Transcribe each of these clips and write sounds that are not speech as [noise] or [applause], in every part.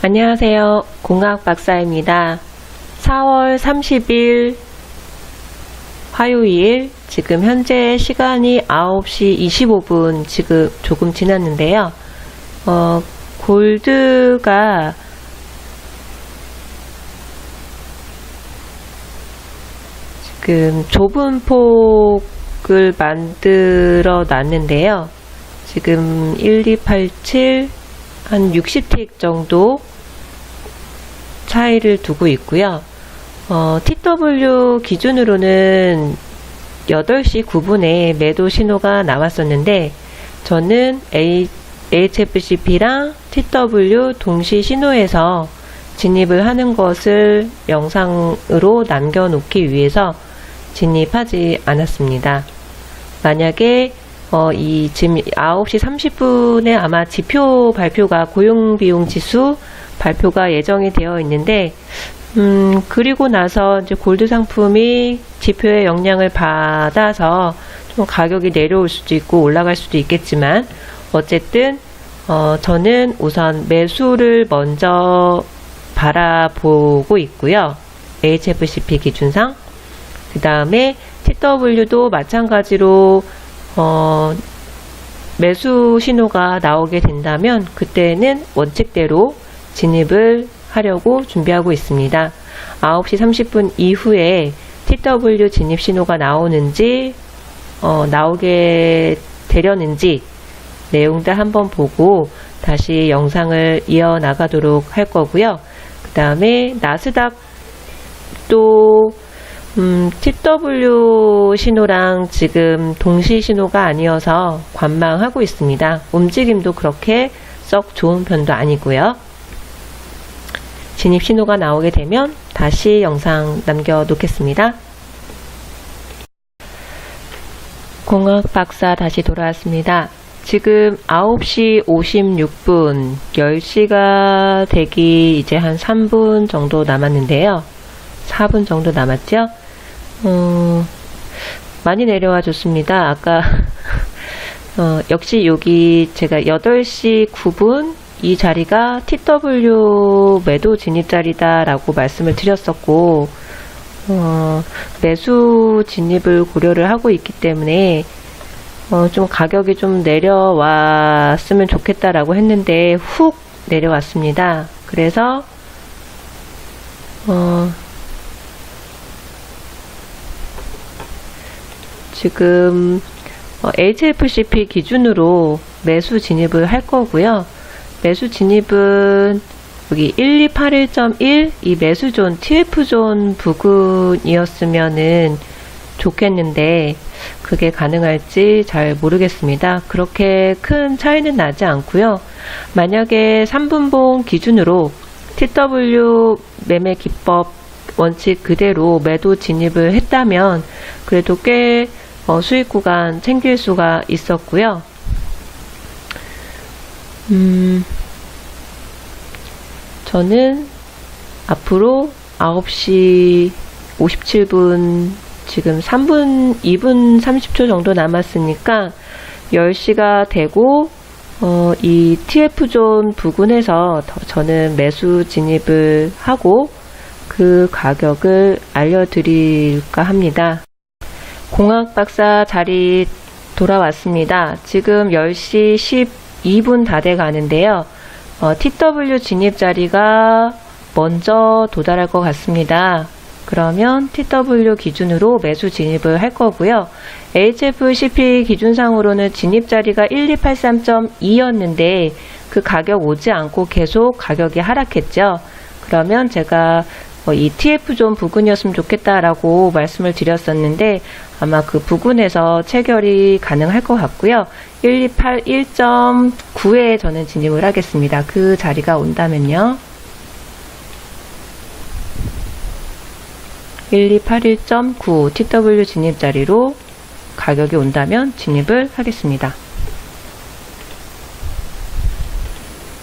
안녕하세요. 공학 박사입니다. 4월 30일 화요일 지금 현재 시간이 9시 25분 지금 조금 지났는데요. 어, 골드가 지금 좁은 폭을 만들어 놨는데요. 지금 1287, 한 60틱 정도 차이를 두고 있고요. 어, TW 기준으로는 8시 9분에 매도 신호가 나왔었는데 저는 A, HFCP랑 TW 동시 신호에서 진입을 하는 것을 영상으로 남겨놓기 위해서 진입하지 않았습니다. 만약에 어, 이 지금 9시 30분에 아마 지표 발표가 고용비용 지수 발표가 예정이 되어 있는데 음, 그리고 나서 이제 골드 상품이 지표의 영향을 받아서 좀 가격이 내려올 수도 있고 올라갈 수도 있겠지만 어쨌든 어, 저는 우선 매수를 먼저 바라보고 있고요. HFCP 기준상. 그 다음에 TW도 마찬가지로 어, 매수 신호가 나오게 된다면 그때는 원칙대로 진입을 하려고 준비하고 있습니다. 9시 30분 이후에 TW 진입 신호가 나오는지 어, 나오게 되려는지 내용들 한번 보고 다시 영상을 이어나가도록 할 거고요. 그 다음에 나스닥도 음, TW 신호랑 지금 동시 신호가 아니어서 관망하고 있습니다. 움직임도 그렇게 썩 좋은 편도 아니고요. 진입 신호가 나오게 되면 다시 영상 남겨 놓겠습니다. 공학 박사 다시 돌아왔습니다. 지금 9시 56분, 10시가 되기 이제 한 3분 정도 남았는데요. 4분 정도 남았죠? 어, 많이 내려와 줬습니다. 아까, [laughs] 어, 역시 여기 제가 8시 9분 이 자리가 TW 매도 진입 자리다라고 말씀을 드렸었고, 어, 매수 진입을 고려를 하고 있기 때문에, 어, 좀 가격이 좀 내려왔으면 좋겠다라고 했는데, 훅 내려왔습니다. 그래서, 어, 지금 어, HFCP 기준으로 매수 진입을 할 거고요. 매수 진입은 여기 1281.1 이 매수존 TF존 부근이었으면은 좋겠는데 그게 가능할지 잘 모르겠습니다. 그렇게 큰 차이는 나지 않고요. 만약에 3분봉 기준으로 TW 매매 기법 원칙 그대로 매도 진입을 했다면 그래도 꽤 어, 수익 구간 챙길 수가 있었고요. 음, 저는 앞으로 9시 57분, 지금 3분, 2분 30초 정도 남았으니까 10시가 되고, 어, 이 TF존 부근에서 더 저는 매수 진입을 하고 그 가격을 알려드릴까 합니다. 공학 박사 자리 돌아왔습니다. 지금 10시 12분 다 돼 가는데요. 어, TW 진입 자리가 먼저 도달할 것 같습니다. 그러면 TW 기준으로 매수 진입을 할 거고요. HFCP 기준상으로는 진입 자리가 1283.2였는데 그 가격 오지 않고 계속 가격이 하락했죠. 그러면 제가 어, 이 TF존 부근이었으면 좋겠다라고 말씀을 드렸었는데 아마 그 부근에서 체결이 가능할 것 같고요. 1281.9에 저는 진입을 하겠습니다. 그 자리가 온다면요. 1281.9 TW 진입 자리로 가격이 온다면 진입을 하겠습니다.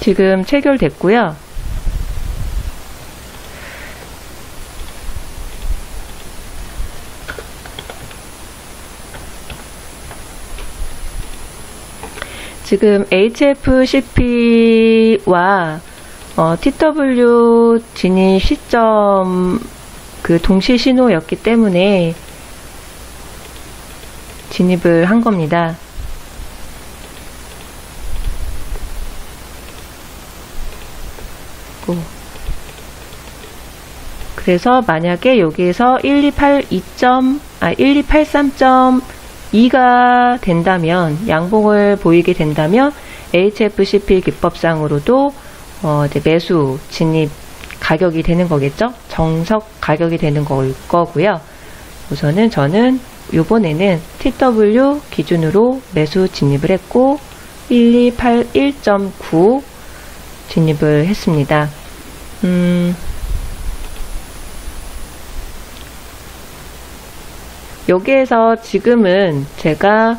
지금 체결됐고요. 지금 HFCP와 어, TW 진입 시점 그 동시 신호였기 때문에 진입을 한 겁니다. 오. 그래서 만약에 여기에서 1282점, 아, 1283.2가 된다면, 양봉을 보이게 된다면, HFCP 기법상으로도, 어, 매수 진입 가격이 되는 거겠죠? 정석 가격이 되는 걸 거고요. 우선은 저는 요번에는 TW 기준으로 매수 진입을 했고, 1281.9 진입을 했습니다. 음, 여기에서 지금은 제가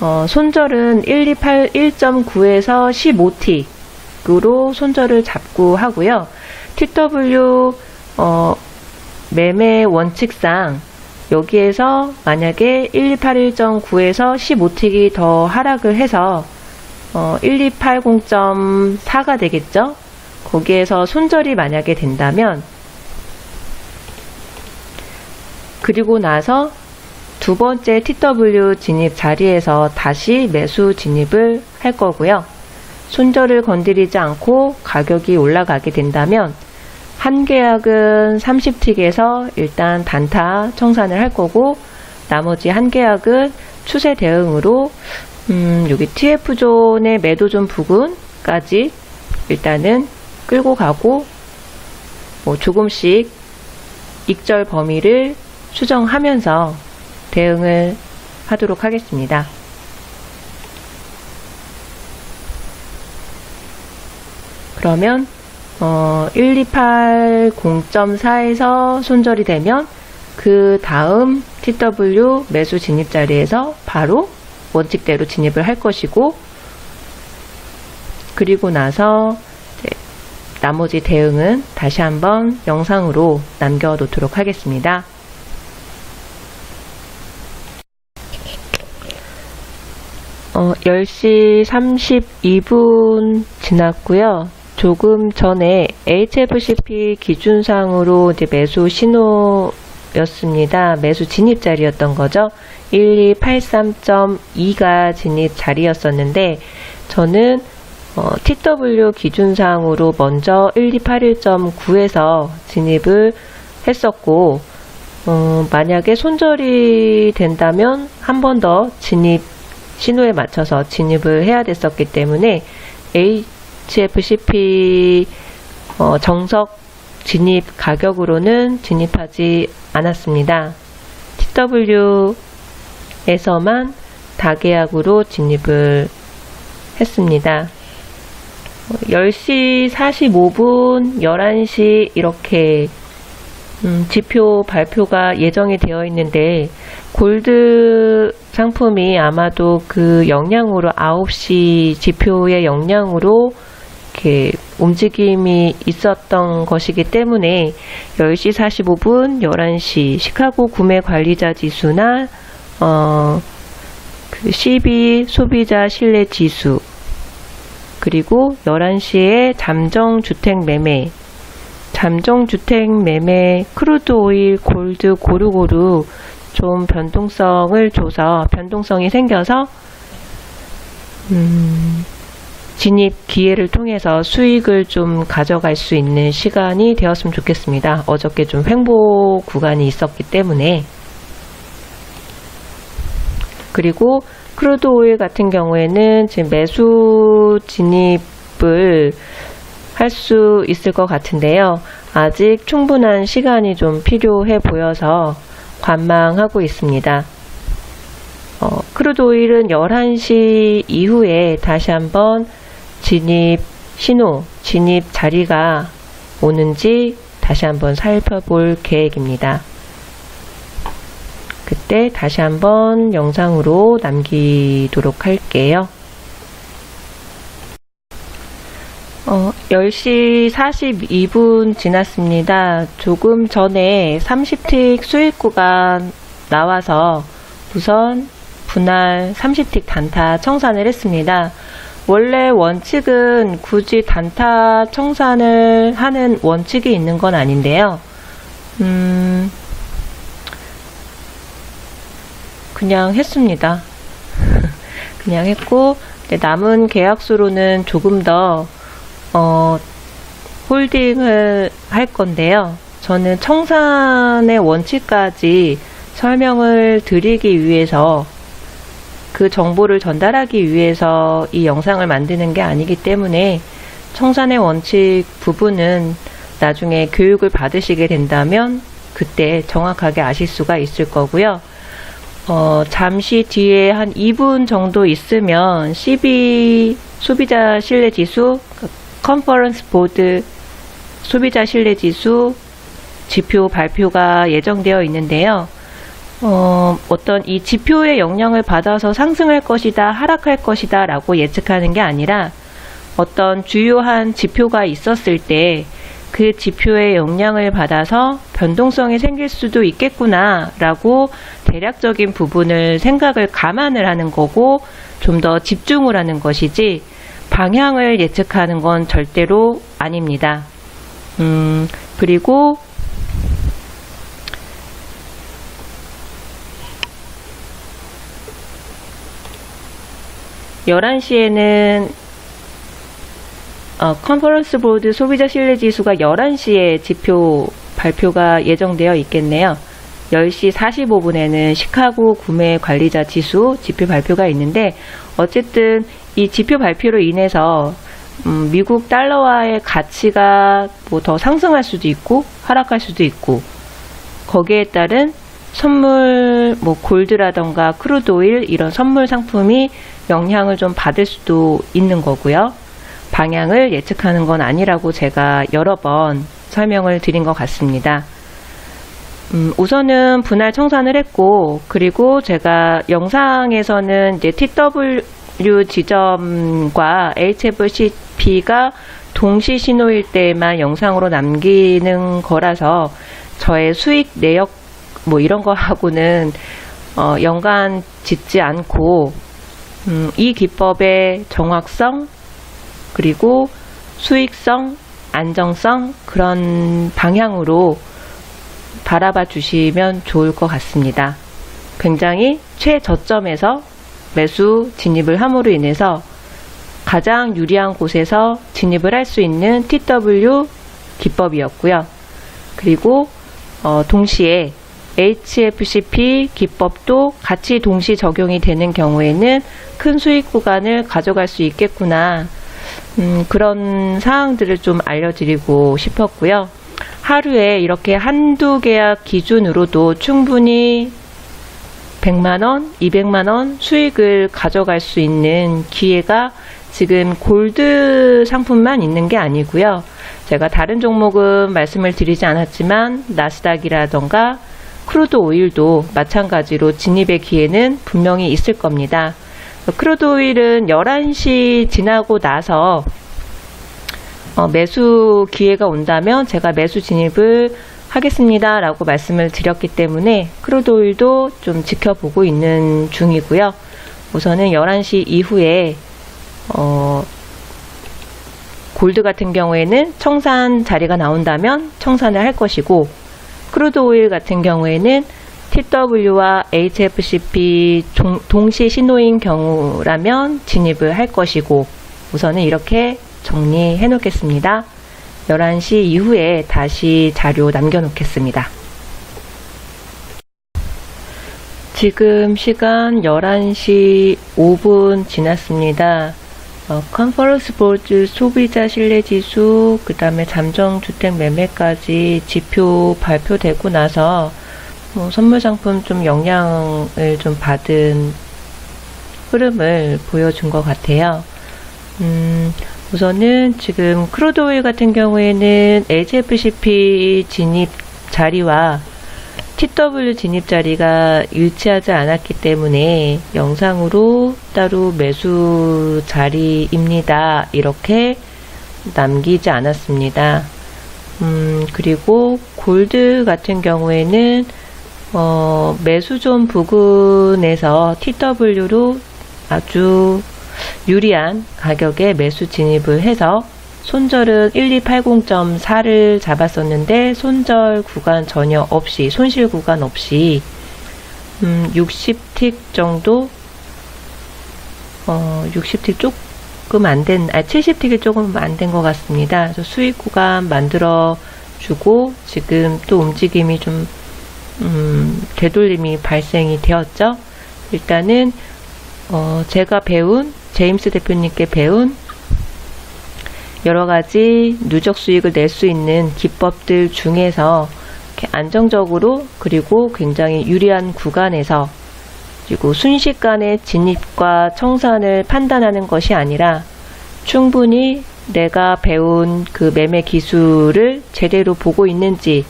어, 손절은 1281.9에서 15틱으로 손절을 잡고 하고요. TW 어, 매매 원칙상 여기에서 만약에 1281.9에서 15틱이 더 하락을 해서 어, 1280.4가 되겠죠? 거기에서 손절이 만약에 된다면 그리고 나서 두 번째 TW 진입 자리에서 다시 매수 진입을 할 거고요. 손절을 건드리지 않고 가격이 올라가게 된다면 한 계약은 30틱에서 일단 단타 청산을 할 거고 나머지 한 계약은 추세 대응으로 음, 여기 TF존의 매도존 부근까지 일단은 끌고 가고 뭐 조금씩 익절 범위를 수정하면서 대응을 하도록 하겠습니다. 그러면 어, 1280.4에서 손절이 되면 그 다음 TW 매수 진입 자리에서 바로 원칙대로 진입을 할 것이고 그리고 나서 나머지 대응은 다시 한번 영상으로 남겨 놓도록 하겠습니다. 어, 10시 32분 지났고요. 조금 전에 HFCP 기준상으로 이제 매수 신호였습니다. 매수 진입 자리였던 거죠. 1283.2가 진입 자리였었는데 저는 어, TW 기준상으로 먼저 1281.9에서 진입을 했었고 어, 만약에 손절이 된다면 한 번 더 진입 신호에 맞춰서 진입을 해야 됐었기 때문에 HFCP 어, 정석 진입 가격으로는 진입하지 않았습니다. TW에서만 다계약으로 진입을 했습니다. 10시 45분, 11시 이렇게 음, 지표 발표가 예정이 되어 있는데 골드 상품이 아마도 그 영향으로 9시 지표의 영향으로 이렇게 움직임이 있었던 것이기 때문에 10시 45분, 11시 시카고 구매 관리자 지수나 어, 그 12 소비자 신뢰 지수 그리고 11시에 잠정 주택 매매 잠정 주택 매매 크루드 오일 골드 고루고루 좀 변동성을 줘서 변동성이 생겨서 음, 진입 기회를 통해서 수익을 좀 가져갈 수 있는 시간이 되었으면 좋겠습니다. 어저께 좀 횡보 구간이 있었기 때문에 그리고 크루드 오일 같은 경우에는 지금 매수 진입을 할 수 있을 것 같은데요. 아직 충분한 시간이 좀 필요해 보여서 관망하고 있습니다. 어, 크루드 오일은 11시 이후에 다시 한번 진입 신호, 진입 자리가 오는지 다시 한번 살펴볼 계획입니다. 그때 다시 한번 영상으로 남기도록 할게요. 어, 10시 42분 지났습니다. 조금 전에 30틱 수익 구간 나와서 우선 분할 30틱 단타 청산을 했습니다. 원래 원칙은 굳이 단타 청산을 하는 원칙이 있는 건 아닌데요. 음, 그냥 했습니다. [laughs] 그냥 했고, 남은 계약수로는 조금 더, 어, 홀딩을 할 건데요. 저는 청산의 원칙까지 설명을 드리기 위해서 그 정보를 전달하기 위해서 이 영상을 만드는 게 아니기 때문에 청산의 원칙 부분은 나중에 교육을 받으시게 된다면 그때 정확하게 아실 수가 있을 거고요. 어, 잠시 뒤에 한 2분 정도 있으면 CB 소비자 신뢰 지수, 컨퍼런스 보드 소비자 신뢰 지수 지표 발표가 예정되어 있는데요. 어, 어떤 이 지표의 영향을 받아서 상승할 것이다, 하락할 것이다 라고 예측하는 게 아니라 어떤 주요한 지표가 있었을 때 그 지표의 영향을 받아서 변동성이 생길 수도 있겠구나 라고 대략적인 부분을 생각을 감안을 하는 거고 좀 더 집중을 하는 것이지 방향을 예측하는 건 절대로 아닙니다. 음, 그리고 11시에는 어, 컨퍼런스 보드 소비자 신뢰 지수가 11시에 지표 발표가 예정되어 있겠네요. 10시 45분에는 시카고 구매 관리자 지수 지표 발표가 있는데 어쨌든 이 지표 발표로 인해서 음, 미국 달러화의 가치가 뭐 더 상승할 수도 있고 하락할 수도 있고 거기에 따른 선물 뭐 골드라던가 크루드 오일 이런 선물 상품이 영향을 좀 받을 수도 있는 거고요. 방향을 예측하는 건 아니라고 제가 여러 번 설명을 드린 것 같습니다. 음, 우선은 분할 청산을 했고, 그리고 제가 영상에서는 이제 TW 지점과 HFCP가 동시 신호일 때만 영상으로 남기는 거라서 저의 수익 내역 뭐 이런 거 하고는 어, 연관 짓지 않고 음, 이 기법의 정확성 그리고 수익성, 안정성 그런 방향으로 바라봐 주시면 좋을 것 같습니다. 굉장히 최저점에서 매수 진입을 함으로 인해서 가장 유리한 곳에서 진입을 할 수 있는 TW 기법이었고요. 그리고 어, 동시에 HFCP 기법도 같이 동시 적용이 되는 경우에는 큰 수익 구간을 가져갈 수 있겠구나. 음, 그런 사항들을 좀 알려드리고 싶었고요. 하루에 이렇게 한두 계약 기준으로도 충분히 100만 원, 200만 원 수익을 가져갈 수 있는 기회가 지금 골드 상품만 있는 게 아니고요. 제가 다른 종목은 말씀을 드리지 않았지만 나스닥이라던가 크루드 오일도 마찬가지로 진입의 기회는 분명히 있을 겁니다. 크루드 오일은 11시 지나고 나서 어, 매수 기회가 온다면 제가 매수 진입을 하겠습니다. 라고 말씀을 드렸기 때문에 크루드 오일도 좀 지켜보고 있는 중이고요. 우선은 11시 이후에 어, 골드 같은 경우에는 청산 자리가 나온다면 청산을 할 것이고 크루드 오일 같은 경우에는 TW와 HFCP 동시 신호인 경우라면 진입을 할 것이고 우선은 이렇게 정리해 놓겠습니다. 11시 이후에 다시 자료 남겨 놓겠습니다. 지금 시간 11시 5분 지났습니다. 어, 컨퍼런스 보드 소비자 신뢰 지수, 그 다음에 잠정 주택 매매까지 지표 발표되고 나서 뭐 선물 상품 좀 영향을 좀 받은 흐름을 보여준 것 같아요. 음, 우선은 지금 크루드 오일 같은 경우에는 HFCP 진입 자리와 TW 진입 자리가 일치하지 않았기 때문에 영상으로 따로 매수 자리입니다. 이렇게 남기지 않았습니다. 음, 그리고 골드 같은 경우에는 어, 매수존 부근에서 TW로 아주 유리한 가격에 매수 진입을 해서 손절은 1280.4를 잡았었는데 손절 구간 전혀 없이 손실 구간 없이 음, 60틱 정도 어, 60틱 조금 안 된, 아, 70틱이 조금 안 된 것 같습니다. 그래서 수익 구간 만들어 주고 지금 또 움직임이 좀 음, 되돌림이 발생이 되었죠. 일단은 어, 제가 배운 제임스 대표님께 배운 여러 가지 누적 수익을 낼 수 있는 기법들 중에서 안정적으로 그리고 굉장히 유리한 구간에서 그리고 순식간에 진입과 청산을 판단하는 것이 아니라 충분히 내가 배운 그 매매 기술을 제대로 보고 있는지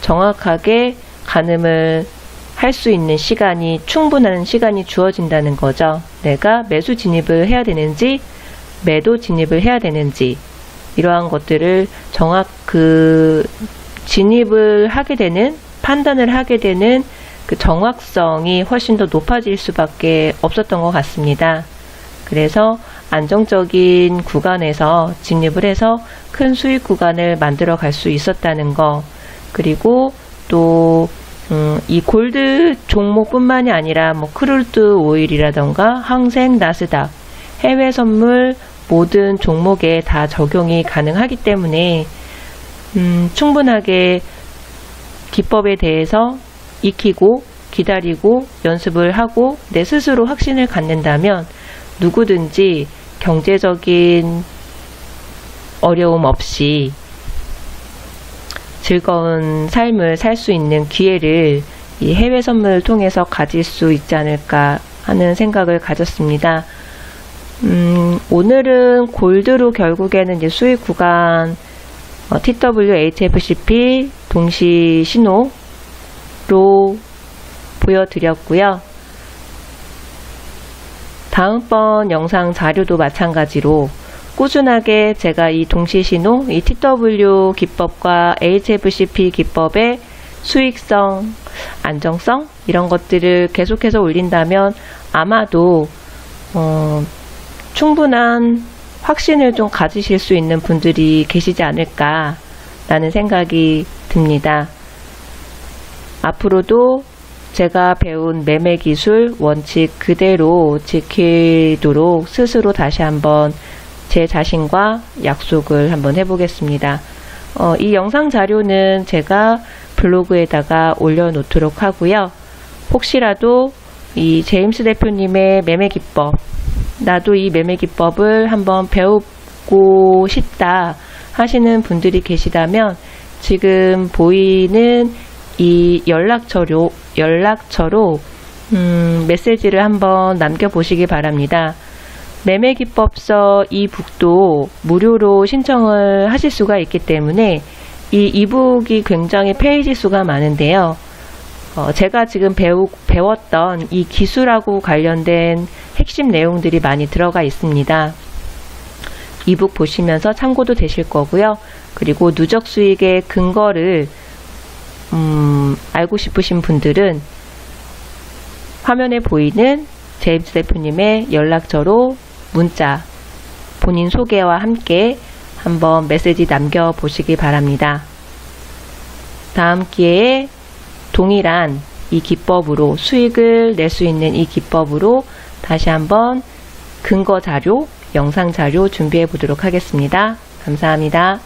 정확하게 가늠을 할 수 있는 시간이 충분한 시간이 주어진다는 거죠. 내가 매수 진입을 해야 되는지 매도 진입을 해야 되는지 이러한 것들을 정확 그 진입을 하게 되는 판단을 하게 되는 그 정확성이 훨씬 더 높아질 수밖에 없었던 것 같습니다. 그래서 안정적인 구간에서 진입을 해서 큰 수익 구간을 만들어 갈 수 있었다는 거 그리고 또 음, 이 골드 종목뿐만이 아니라 뭐 크루드 오일이라던가 항생 나스닥 해외 선물 모든 종목에 다 적용이 가능하기 때문에 음, 충분하게 기법에 대해서 익히고 기다리고 연습을 하고 내 스스로 확신을 갖는다면 누구든지 경제적인 어려움 없이 즐거운 삶을 살 수 있는 기회를 이 해외 선물을 통해서 가질 수 있지 않을까 하는 생각을 가졌습니다. 음, 오늘은 골드로 결국에는 이제 수익 구간 어, TW, HFCP 동시 신호로 보여드렸고요. 다음번 영상 자료도 마찬가지로 꾸준하게 제가 이 동시신호, 이 TW 기법과 HFCP 기법의 수익성, 안정성 이런 것들을 계속해서 올린다면 아마도 어, 충분한 확신을 좀 가지실 수 있는 분들이 계시지 않을까라는 생각이 듭니다. 앞으로도 제가 배운 매매 기술 원칙 그대로 지키도록 스스로 다시 한번 제 자신과 약속을 한번 해보겠습니다. 어, 이 영상 자료는 제가 블로그에다가 올려놓도록 하고요. 혹시라도 이 제임스 대표님의 매매 기법, 나도 이 매매 기법을 한번 배우고 싶다 하시는 분들이 계시다면 지금 보이는 이 연락처로 연락처로 음, 메시지를 한번 남겨보시기 바랍니다. 매매 기법서 이북도 무료로 신청을 하실 수가 있기 때문에 이 이북이 굉장히 페이지 수가 많은데요. 어, 제가 지금 배우, 배웠던 이 기술하고 관련된 핵심 내용들이 많이 들어가 있습니다. 이북 보시면서 참고도 되실 거고요. 그리고 누적 수익의 근거를 음, 알고 싶으신 분들은 화면에 보이는 제임스 대표님의 연락처로 문자, 본인 소개와 함께 한번 메시지 남겨 보시기 바랍니다. 다음 기회에 동일한 이 기법으로 수익을 낼 수 있는 이 기법으로 다시 한번 근거 자료, 영상 자료 준비해 보도록 하겠습니다. 감사합니다.